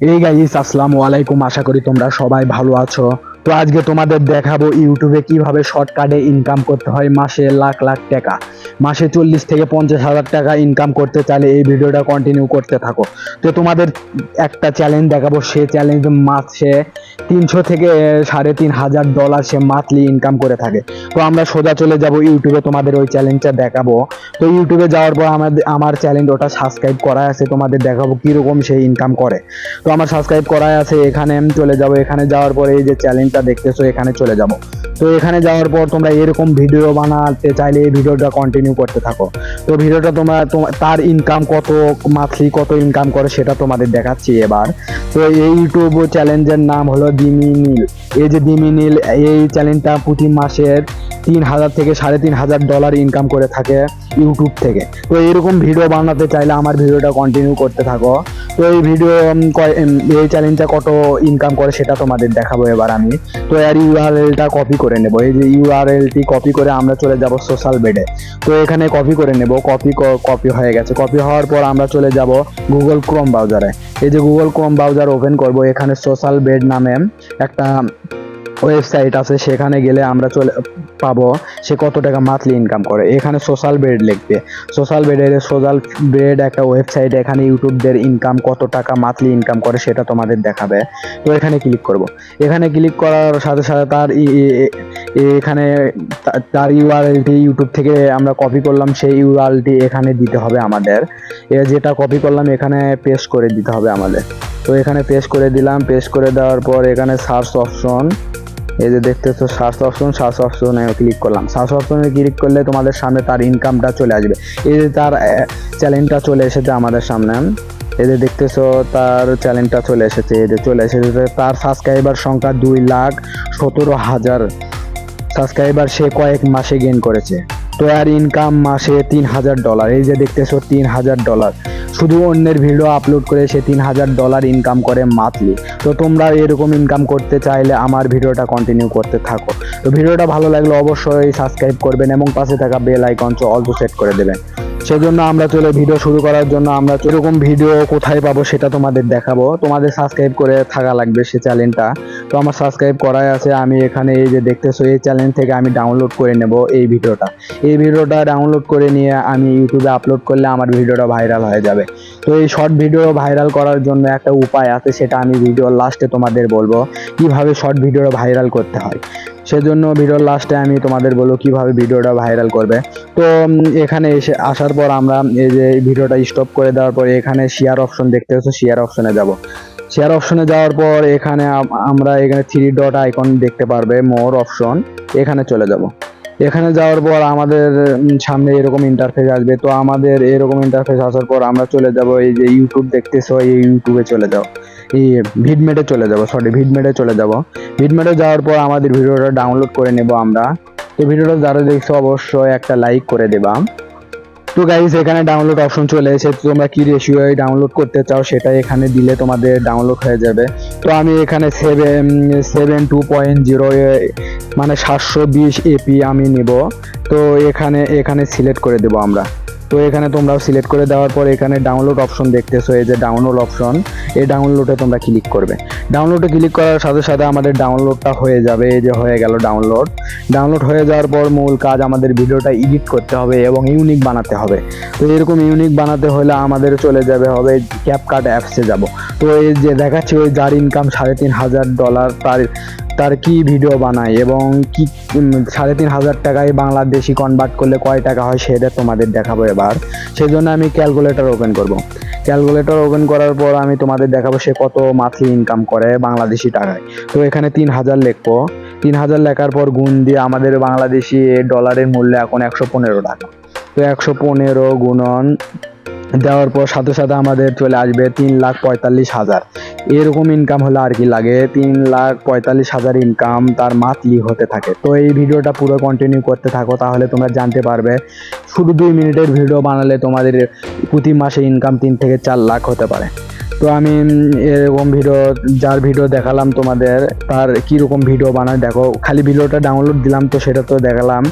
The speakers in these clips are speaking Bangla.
এই গাইস আসসালামু আলাইকুম আশা করি তোমরা সবাই ভালো আছো। তো আজকে তোমাদের দেখাবো ইউটিউবে কীভাবে শর্টকাটে ইনকাম করতে হয় মাসে লাখ লাখ টাকা। মাসে চল্লিশ থেকে পঞ্চাশ হাজার টাকা ইনকাম করতে চাইলে এই ভিডিওটা কন্টিনিউ করতে থাকো। তো তোমাদের একটা চ্যালেঞ্জ দেখাবো, সে চ্যালেঞ্জ মাসে তিনশো থেকে সাড়ে তিন হাজার ডলার সে মান্থলি ইনকাম করে থাকে। তো আমরা সোজা চলে যাব ইউটিউবে, তোমাদের ওই চ্যালেঞ্জটা দেখাবো। তো ইউটিউবে যাওয়ার পর আমাদের, আমার চ্যালেঞ্জ ওটা সাবস্ক্রাইব করা আছে, তোমাদের দেখাবো কীরকম সে ইনকাম করে। তো আমার সাবস্ক্রাইব করাই আছে, এখানে চলে যাব। এখানে যাওয়ার পরে এই যে চ্যালেঞ্জটা দেখতেছো, এখানে চলে যাব। তো এখানে যাওয়ার পর তোমরা এরকম ভিডিও বানাতে চাইলে এই ভিডিওটা কন্টিনিউ করতে থাকো। তো ভিডিওটা তোমরা তার ইনকাম কত মাসলি কত ইনকাম করে সেটা তোমাদের দেখাচ্ছি এবার। তো এই ইউটিউব চ্যালেঞ্জের নাম হলো দিমি নীল এই যে দিমি নীল এই চ্যালেঞ্জটা প্রতি মাসের তিন হাজার থেকে সাড়ে তিন হাজার ডলার ইনকাম করে থাকে ইউটিউব থেকে। তো এরকম ভিডিও বানাতে চাইলে আমার ভিডিওটা কন্টিনিউ করতে থাকো। তো এই ভিডিও এই চ্যালেঞ্জটা কত ইনকাম করে সেটা তোমাদের দেখাবো এবার আমি। তো এর ইউআরএলটা কপি করে নেব। এই যে ইউআরএলটি কপি করে আমরা চলে যাব সোশ্যাল বেডে তো এখানে কপি করে নেব। কপি কপি হয়ে গেছে। কপি হওয়ার পর আমরা চলে যাব গুগল ক্রোম ব্রাউজারে এই যে গুগল ক্রোম ব্রাউজার ওপেন করব। এখানে সোশ্যাল বেড নামে একটা ওয়েবসাইট আছে, সেখানে গেলে আমরা চলে পাবো সে কত টাকা মান্থলি ইনকাম করে। এখানে সোশ্যাল বেড লিখবে। সোশ্যাল বেডের সোশ্যাল বেড একটা ওয়েবসাইট এখানে ইউটিউবদের ইনকাম কত টাকা মান্থলি ইনকাম করে সেটা তোমাদের দেখাবে। তো এখানে ক্লিক করব। এখানে ক্লিক করার সাথে সাথে তার এখানে তার ইউআরএলটি ইউটিউব থেকে আমরা কপি করলাম, সেই ইউআরএলটি এখানে দিতে হবে আমাদের। যেটা কপি করলাম, এখানে পেস্ট করে দিতে হবে আমাদের। তো এখানে পেস্ট করে দিলাম পেস্ট করে দেওয়ার পর এখানে সার্চ অপশন এই যে দেখতেছো সার্চ অপশন সার্চ অপশনে ক্লিক করলাম। সার্চ অপশনে ক্লিক করলে তোমাদের সামনে তার ইনকামটা চলে আসবে। এই যে তার চ্যালেঞ্জটা চলে এসেছে আমাদের সামনে। এই যে দেখতেছো, তার চ্যালেঞ্জটা চলে এসেছে। এই যে চলে এসেছে তার সাবস্ক্রাইবার সংখ্যা দুই লাখ সতেরো হাজার। সাবস্ক্রাইবার সে কয়েক মাসে গেন করেছে। তো আর ইনকাম মাসে তিন হাজার ডলার এই যে দেখতেছো তিন হাজার ডলার শুধু অন্যের ভিডিও আপলোড করে সে তিন হাজার ডলার ইনকাম করে মান্থলি তো তোমরা এরকম ইনকাম করতে চাইলে আমার ভিডিওটা কন্টিনিউ করতে থাকো। তো ভিডিওটা ভালো লাগলে অবশ্যই সাবস্ক্রাইব করবেন এবং পাশে থাকা বেল আইকন অল্প সেট করে দেবেন। সেজন্য আমরা চলে ভিডিও শুরু করার জন্য আমরা এরকম ভিডিও কোথায় পাবো সেটা তোমাদের দেখাবো। তোমাদের সাবস্ক্রাইব করে থাকা লাগবে সে চ্যানেলটা তো আমার সাবস্ক্রাইব করাই আছে, আমি এখানে এই যে দেখতেছো, এই চ্যানেল থেকে আমি ডাউনলোড করে নেব এই ভিডিওটা এই ভিডিওটা ডাউনলোড করে নিয়ে আমি ইউটিউবে আপলোড করলে আমার ভিডিওটা ভাইরাল হয়ে যাবে। তো এই শর্ট ভিডিও ভাইরাল করার জন্য একটা উপায় আছে, সেটা আমি ভিডিওর লাস্টে তোমাদের বলব। কীভাবে শর্ট ভিডিও ভাইরাল করতে হয়? সেজন্য ভিডিওর লাস্টে আমি তোমাদের বলব কীভাবে ভিডিওটা ভাইরাল করবে। তো এখানে এসে আসার পর আমরা এই যে ভিডিওটা স্টপ করে দেওয়ার পর এখানে শেয়ার অপশন দেখতে হচ্ছে শেয়ার অপশনে যাব। শেয়ার অপশনে যাওয়ার পর এখানে আমরা এখানে থ্রি ডট আইকন দেখতে পারবে মোর অপশন এখানে চলে যাব। এখানে যাওয়ার পর আমাদের সামনে এরকম ইন্টারফেস আসবে। তো আমাদের এরকম ইন্টারফেস আসার পর আমরা চলে যাব এই যে ইউটিউব দেখতেছ, এই ইউটিউবে চলে যাও। এই ভিডমেটে চলে যাব সরি ভিডমেটে চলে যাব। ভিডমেটে যাওয়ার পর আমাদের ভিডিওটা ডাউনলোড করে নেব আমরা। তো ভিডিওটা যারা দেখছ অবশ্যই একটা লাইক করে দেবা। তো গাইজ এখানে ডাউনলোড অপশন চলে এসেছে। তোমরা কি রেশিও ডাউনলোড করতে চাও সেটা এখানে দিলে তোমাদের ডাউনলোড হয়ে যাবে। তো আমি এখানে seven seven two point zero মানে সাতশো বিশ এপি আমি নিব। তো এখানে এখানে সিলেক্ট করে দেবো আমরা। তো এখানে তোমরা সিলেক্ট করে দেওয়ার পর এখানে ডাউনলোড অপশন দেখতেছো, এই যে ডাউনলোড অপশন এই ডাউনলোডে তোমরা ক্লিক করবে। ডাউনলোডে ক্লিক করার সাথে সাথে আমাদের ডাউনলোডটা হয়ে যাবে, এই যে হয়ে গেল ডাউনলোড ডাউনলোড হয়ে যাওয়ার পর মূল কাজ আমাদের ভিডিওটা এডিট করতে হবে এবং ইউনিক বানাতে হবে। তো এরকম ইউনিক বানাতে হলে আমাদের চলে যাবে হবে ক্যাপকাট অ্যাপসে যাব। তো এই যে দেখাচ্ছি, ওই যার ইনকাম সাড়ে তিন হাজার ডলার তার তার কি ভিডিও বানায় এবং কি সাড়ে তিন হাজার টাকায় বাংলাদেশি কনভার্ট করলে কয় টাকা হয় সেটা তোমাদের দেখাবো এবার। সেই জন্য আমি ক্যালকুলেটর ওপেন করব। ক্যালকুলেটর ওপেন করার পর আমি তোমাদের দেখাবো সে কত মান্থলি ইনকাম করে বাংলাদেশি টাকায়। তো এখানে তিন হাজার লিখব। তিন হাজার লেখার পর গুণ দিয়ে আমাদের বাংলাদেশি ডলারের মূল্য এখন একশো পনেরো টাকা। তো একশো পনেরো গুণন দেওয়ার পর সাথে সাথে আমাদের চলে আসবে তিন লাখ পঁয়তাল্লিশ হাজার। এরকম ইনকাম হলে আর কি লাগে? তিন লাখ পঁয়তাল্লিশ হাজার ইনকাম তার মাতলি হতে থাকে। তো এই ভিডিওটা পুরো কন্টিনিউ করতে থাকো, তাহলে তোমরা জানতে পারবে। শুধু দুই মিনিটের ভিডিও বানালে তোমাদের প্রতি মাসে ইনকাম তিন থেকে চার লাখ হতে পারে। তো আমি এরকম ভিডিও যার ভিডিও দেখালাম তোমাদের, তার কীরকম ভিডিও বানায়, দেখো, খালি ভিডিওটা ডাউনলোড দিলাম তো সেটা তো দেখালাম।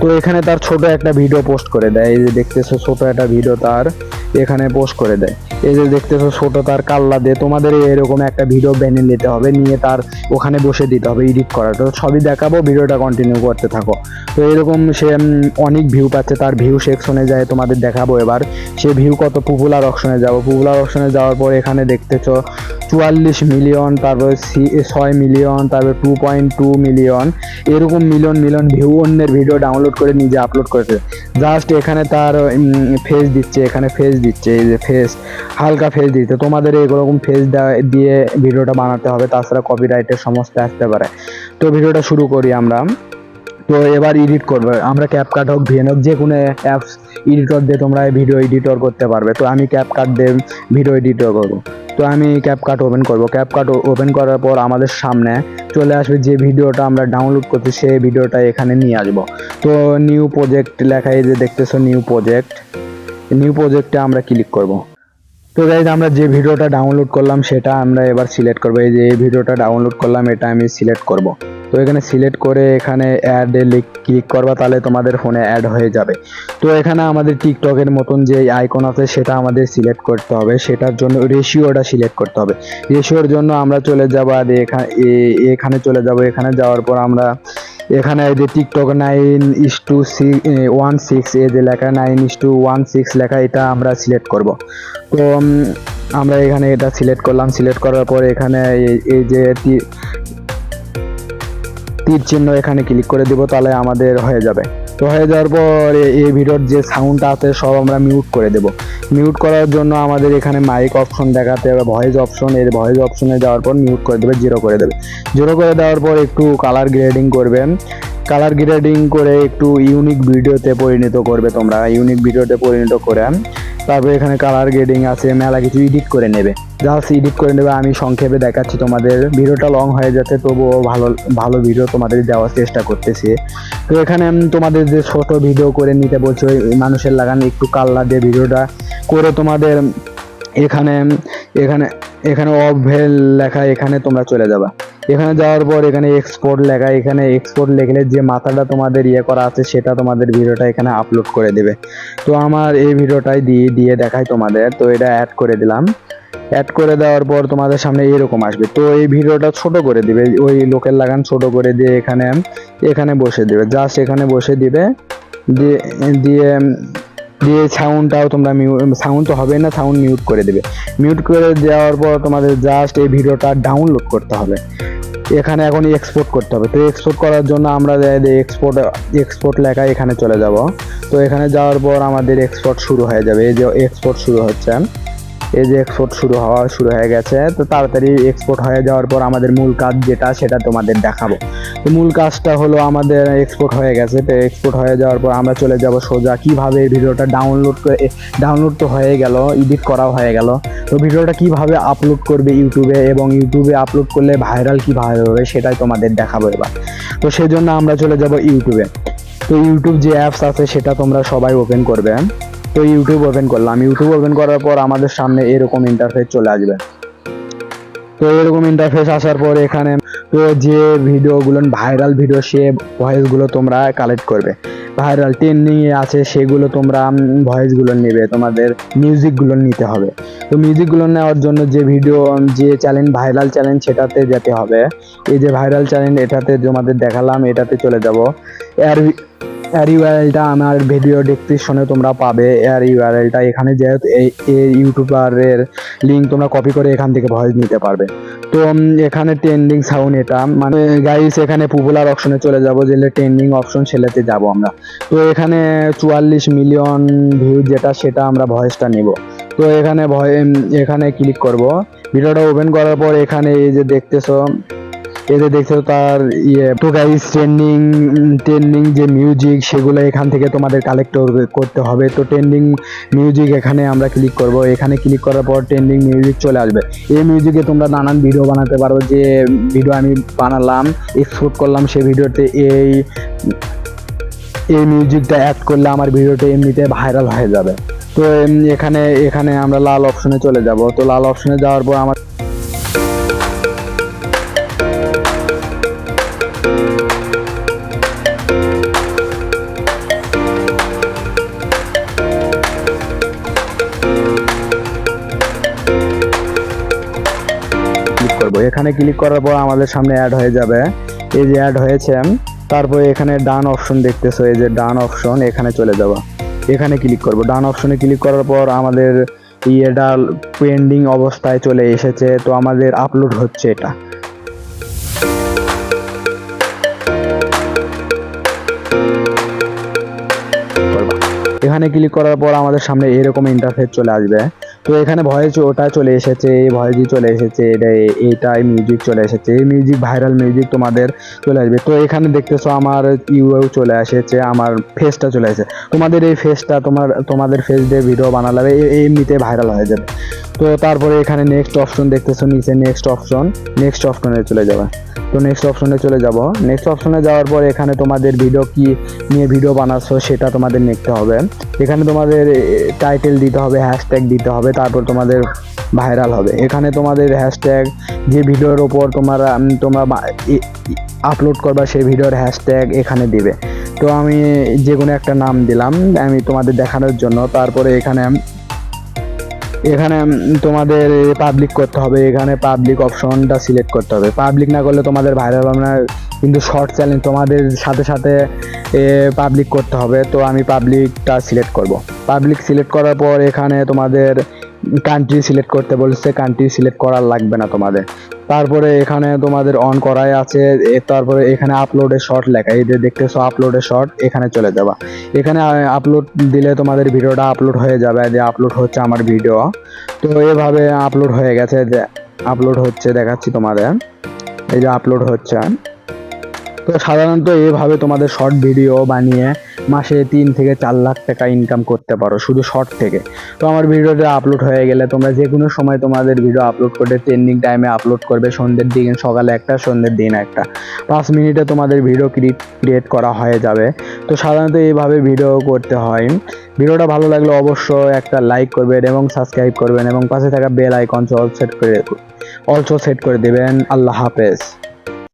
তো এখানে তার ছোট একটা ভিডিও পোস্ট করে দেয়, এই যে দেখতেছো ছোট একটা ভিডিও তার এখানে পোস্ট করে দেয়। এই যে দেখতেছো ছোট তার কাল্লা দিয়ে, তোমাদের এরকম একটা ভিডিও বেনে নিতে হবে, নিয়ে তার ওখানে বসে দিতে হবে এডিট করা তো সবই দেখাবো ভিডিওটা কন্টিনিউ করতে থাকো। তো এরকম সে অনেক ভিউ পাচ্ছে, তার ভিউ সেকশনে যায়, তোমাদের দেখাবো এবার। সে ভিউ কত পপুলার অপশনে যাব। পপুলার অপশনে যাওয়ার পর এখানে দেখতেছো চুয়াল্লিশ মিলিয়ন, তারপর ছয় মিলিয়ন, তারপর টু পয়েন্ট টু মিলিয়ন। এরকম মিলিয়ন মিলিয়ন ভিউ অন্যের ভিডিও ডাউনলোড করে নিজে আপলোড করেছে। জাস্ট এখানে তার ফেস দিচ্ছে, এখানে ফেস দিচ্ছে, এই যে ফেস হালকা ফেস দিচ্ছে। তোমাদের এরকম ফেস দিয়ে ভিডিওটা বানাতে হবে, তাছাড়া কপিরাইটের সমস্যা আসতে পারে। তো ভিডিওটা শুরু করি আমরা। তো এবার এডিট করবে। আমরা ক্যাপকাট হোক ভিএন হোক, যে কোনো অ্যাপস এডিটর দিয়ে তোমরা ভিডিও এডিটর করতে পারবে। তো আমি ক্যাপকাট দিয়ে ভিডিও এডিটর করব। তো আমি ক্যাপকাট ওপেন করব। ক্যাপকাট ওপেন করার পর আমাদের সামনে চলে আসবে যে ভিডিওটা আমরা ডাউনলোড করছি, সেই ভিডিওটা এখানে নিয়ে আসব। তো নিউ প্রজেক্ট লেখা এই যে দেখতেছো নিউ প্রজেক্ট নিউ প্রজেক্টে আমরা ক্লিক করব। তো গাইজ আমরা যে ভিডিওটা ডাউনলোড করলাম, সেটা আমরা এবার সিলেক্ট করব। এই যে এই ভিডিওটা ডাউনলোড করলাম, এটা আমি সিলেক্ট করব। তো এখানে সিলেক্ট করে এখানে অ্যাডে ক্লিক করবা, তাহলে তোমাদের ফোনে অ্যাড হয়ে যাবে। তো এখানে আমাদের টিকটকের মতন যে আইকন আছে, সেটা আমাদের সিলেক্ট করতে হবে। সেটার জন্য রেশিওটা সিলেক্ট করতে হবে। রেশিওর জন্য আমরা চলে যাব, আর এখানে এখানে চলে যাব। এখানে যাওয়ার পর আমরা এখানে এই যে TikTok nine is two one six এই যে লেখা nine is two one six লেখা, এটা আমরা সিলেক্ট করব। তো আমরা এখানে এটা সিলেক্ট করলাম। সিলেক্ট করার পর এখানে এই- যে তীর চিহ্ন এখানে ক্লিক করে দিব, তাহলে আমাদের হয়ে যাবে। তো হয়ে যাওয়ার পর এই ভিডিওর যে সাউন্ডটা আছে, সব আমরা মিউট করে দেব। মিউট করার জন্য আমাদের এখানে মাইক অপশন দেখাতে হবে ভয়েস অপশন এর ভয়েস অপশনে যাওয়ার পর মিউট করে দেবে জিরো করে দেবে। জিরো করে দেওয়ার পর একটু কালার গ্রেডিং করবেন। কালার গ্রেডিং করে একটু ইউনিক ভিডিওতে পরিণত করবে তোমরা। ইউনিক ভিডিওতে পরিণত করে তারপরে এখানে কালার গ্রেডিং আছে, মেলা কিছু এডিট করে নেবে। জাস্ট এডিট করে নেবে, আমি সংক্ষেপে দেখাচ্ছি তোমাদের। ভিডিওটা লং হয়ে যাচ্ছে, তবুও ভালো ভালো ভিডিও তোমাদের দেওয়ার চেষ্টা করতেছি। তো এখানে তোমাদের যে ছোট ভিডিও করে নিতে বলছো মানুষের লাগান একটু কাল্লা দিয়ে ভিডিওটা করে তোমাদের এখানে এখানে এখানে অভেল লেখা এখানে তোমরা চলে যাবা। এখানে যাওয়ার পর এখানে এক্সপোর্ট লেখা, এখানে এক্সপোর্ট লেখলে যে মাথাটা তোমাদের ইয়ে করা আছে সেটা তোমাদের ভিডিওটা এখানে আপলোড করে দেবে। তো আমার এই ভিডিওটাই দিয়ে দিয়ে দেখাই তোমাদের। তো এটা অ্যাড করে দিলাম। অ্যাড করে দেওয়ার পর তোমাদের সামনে এরকম আসবে। তো এই ভিডিওটা ছোট করে দিবে, ওই লোকের লাগান ছোট করে দিয়ে এখানে এখানে বসে দিবে। জাস্ট এখানে বসে দিবে, দিয়ে দিয়ে দিয়ে সাউন্ডটাও তোমরা সাউন্ড তো হবে না সাউন্ড মিউট করে দেবে। মিউট করে দেওয়ার পর তোমাদের জাস্ট এই ভিডিওটা ডাউনলোড করতে হবে। এখানে এখন এক্সপোর্ট করতে হবে। তো এক্সপোর্ট করার জন্য আমরা এক্সপোর্ট এক্সপোর্ট লেখা এখানে চলে যাব। তো এখানে যাওয়ার পর আমাদের এক্সপোর্ট শুরু হয়ে যাবে। এই যে এক্সপোর্ট শুরু হচ্ছে। এই যে এক্সপোর্ট শুরু হওয়া শুরু হয়ে গেছে, তো তাড়াতাড়ি এক্সপোর্ট হয়ে যাওয়ার পর আমাদের মূল কাজ যেটা সেটা তোমাদের দেখাবো। তো মূল কাজটা হলো আমাদের এক্সপোর্ট হয়ে গেছে, তো এক্সপোর্ট হয়ে যাওয়ার পর আমরা চলে যাব সোজা। কীভাবে এই ভিডিওটা ডাউনলোড করে ডাউনলোড তো হয়ে গেল এডিট করাও হয়ে গেল। তো ভিডিওটা কীভাবে আপলোড করবে ইউটিউবে এবং ইউটিউবে আপলোড করলে ভাইরাল কীভাবে হবে সেটাই তোমাদের দেখাবো এবার। তো সেজন্য আমরা চলে যাব ইউটিউবে তো ইউটিউব যে অ্যাপস আছে সেটা তোমরা সবাই ওপেন করবে। তো ইউটিউব ওপেন করলাম। ইউটিউব ওপেন করার পর আমাদের সামনে এরকম ইন্টারফেস চলে আসবে। তো এরকম ইন্টারফেস আসার পর এখানে তো যে ভিডিওগুলো ভাইরাল ভিডিও সে ভয়েসগুলো তোমরা কালেক্ট করবে। ভাইরাল এ আছে, সেগুলো তোমরা ভয়েসগুলো নেবে। তোমাদের মিউজিকগুলো নিতে হবে। তো মিউজিকগুলো নেওয়ার জন্য যে ভিডিও যে চ্যালেঞ্জ ভাইরাল চ্যালেঞ্জ সেটাতে যেতে হবে। এই যে ভাইরাল চ্যালেঞ্জ এটাতে তোমাদের দেখালাম, এটাতে চলে যাব। এর এর আমার ভিডিও ডেসক্রিপশনে তোমরা পাবে। এর ইউআরএলটা এখানে যেহেতু এই ইউটিউবারের লিঙ্ক তোমরা কপি করে এখান থেকে ভয়েস নিতে পারবে। তো এখানে ট্রেন্ডিং সাউন্ড এটা। মানে গাইস এখানে পপুলার অপশনে চলে যাব যেটা ট্রেন্ডিং অপশন সেলেতে যাব আমরা। তো, এখানে চুয়াল্লিশ মিলিয়ন ভিউ যেটা, সেটা আমরা ভয়েসটা নিব। তো, এখানে ভয় এখানে ক্লিক করব। ভিডিওটা ওপেন করার পর এখানে এই যে দেখতেছো যে দেখছ তার ইয়ে তো গাইস ট্রেন্ডিং ট্রেন্ডিং যে মিউজিক সেগুলো এখান থেকে তোমাদের কালেক্ট করতে হবে। তো ট্রেন্ডিং মিউজিক এখানে আমরা ক্লিক করব। এখানে ক্লিক করার পর ট্রেন্ডিং মিউজিক চলে আসবে। এই মিউজিকে তোমরা নানান ভিডিও বানাতে পারো। যে ভিডিও আমি বানালাম এক্সপোর্ট করলাম সেই ভিডিওতে এই এই মিউজিকটা অ্যাড করলে আমার ভিডিওটা এমনিতে ভাইরাল হয়ে যাবে। তো এখানে এখানে আমরা লাল অপশনে চলে যাব। তো লাল অপশনে যাওয়ার পর আমার করব। এখানে ক্লিক করার পর আমাদের সামনে অ্যাড হয়ে যাবে। এই যে অ্যাড হয়েছে, তারপরে এখানে ডান অপশন দেখতেছো, এই যে ডান অপশন এখানে চলে যাবা। এখানে ক্লিক করব। ডান অপশনে ক্লিক করার পর আমাদের ইয়েটা পেন্ডিং অবস্থায় চলে এসেছে। তো আমাদের আপলোড হচ্ছে এটা। এখানে ক্লিক করার পর আমাদের সামনে এরকম ইন্টারফেস চলে আসবে। তো এখানে ভয়েস ওটা চলে এসেছে এই ভয়েসই চলে এসেছে, এটা এইটাই মিউজিক চলে এসেছে, এই মিউজিক ভাইরাল মিউজিক তোমাদের চলে আসবে। তো এখানে দেখতেছো আমার ইউএও চলে এসেছে, আমার ফেসটা চলে এসেছে। তোমাদের এই ফেসটা তোমার, তোমাদের ফেস দিয়ে ভিডিও বানালে এমনিতে ভাইরাল হয়ে যাবে। তো তারপরে এখানে নেক্সট অপশন দেখতেছো, নিচে নেক্সট অপশন নেক্সট অপশনে চলে যাবে। তো নেক্সট অপশনে চলে যাব। নেক্সট অপশনে যাওয়ার পর এখানে তোমাদের ভিডিও কি নিয়ে ভিডিও বানাচ্ছ সেটা তোমাদের লিখতে হবে। এখানে তোমাদের টাইটেল দিতে হবে হ্যাশট্যাগ দিতে হবে, তারপর তোমাদের ভাইরাল হবে। এখানে তোমাদের হ্যাশট্যাগ যে ভিডিওর ওপর তোমরা তোমরা আপলোড করবা সেই ভিডিওর হ্যাশট্যাগ এখানে দিবে। তো আমি যে কোনো একটা নাম দিলাম, আমি তোমাদের দেখানোর জন্য। তারপরে এখানে এখানে তোমাদের পাবলিক করতে হবে, এখানে পাবলিক অপশনটা সিলেক্ট করতে হবে। পাবলিক না করলে তোমাদের ভাইরাল হবে না, কিন্তু শর্ট চ্যালেঞ্জ তোমাদের সাথে সাথে পাবলিক করতে হবে। তো আমি পাবলিকটা সিলেক্ট করব। পাবলিক সিলেক্ট করার পর এখানে তোমাদের কান্ট্রি সিলেক্ট করতে বলছে কান্ট্রি সিলেক্ট করার লাগবে না তোমাদের। তারপরে এখানে তোমাদের অন করাই আছে তারপরে এখানে আপলোডের শর্ট লেখা, এই যে দেখতেছো আপলোডের শর্ট এখানে চলে যাবা। এখানে আপলোড দিলে তোমাদের ভিডিওটা আপলোড হয়ে যাবে, যে আপলোড হচ্ছে আমার ভিডিও তো এভাবে আপলোড হয়ে গেছে, যে আপলোড হচ্ছে, দেখাচ্ছি তোমাদের। এই যে আপলোড হচ্ছে। তো সাধারণত এভাবে তোমাদের শর্ট ভিডিও বানিয়ে মাসে তিন থেকে চার লাখ টাকা ইনকাম করতে পারো, শুধু শর্ট থেকে। তো আমার ভিডিওটা আপলোড হয়ে গেলে তোমরা যে কোনো সময় তোমাদের ভিডিও আপলোড করতে ট্রেন্ডিং টাইমে আপলোড করবে, সন্ধ্যের দিকে সকালে একটা, সন্ধ্যের দিন একটা। পাঁচ মিনিটে তোমাদের ভিডিও ক্রিয়েট করা হয়ে যাবে। তো সাধারণত এইভাবে ভিডিও করতে হয়। ভিডিওটা ভালো লাগলে অবশ্যই একটা লাইক করবেন এবং সাবস্ক্রাইব করবেন এবং পাশে থাকা বেল আইকন অল সেট করে অলসো সেট করে দেবেন। আল্লাহ হাফেজ।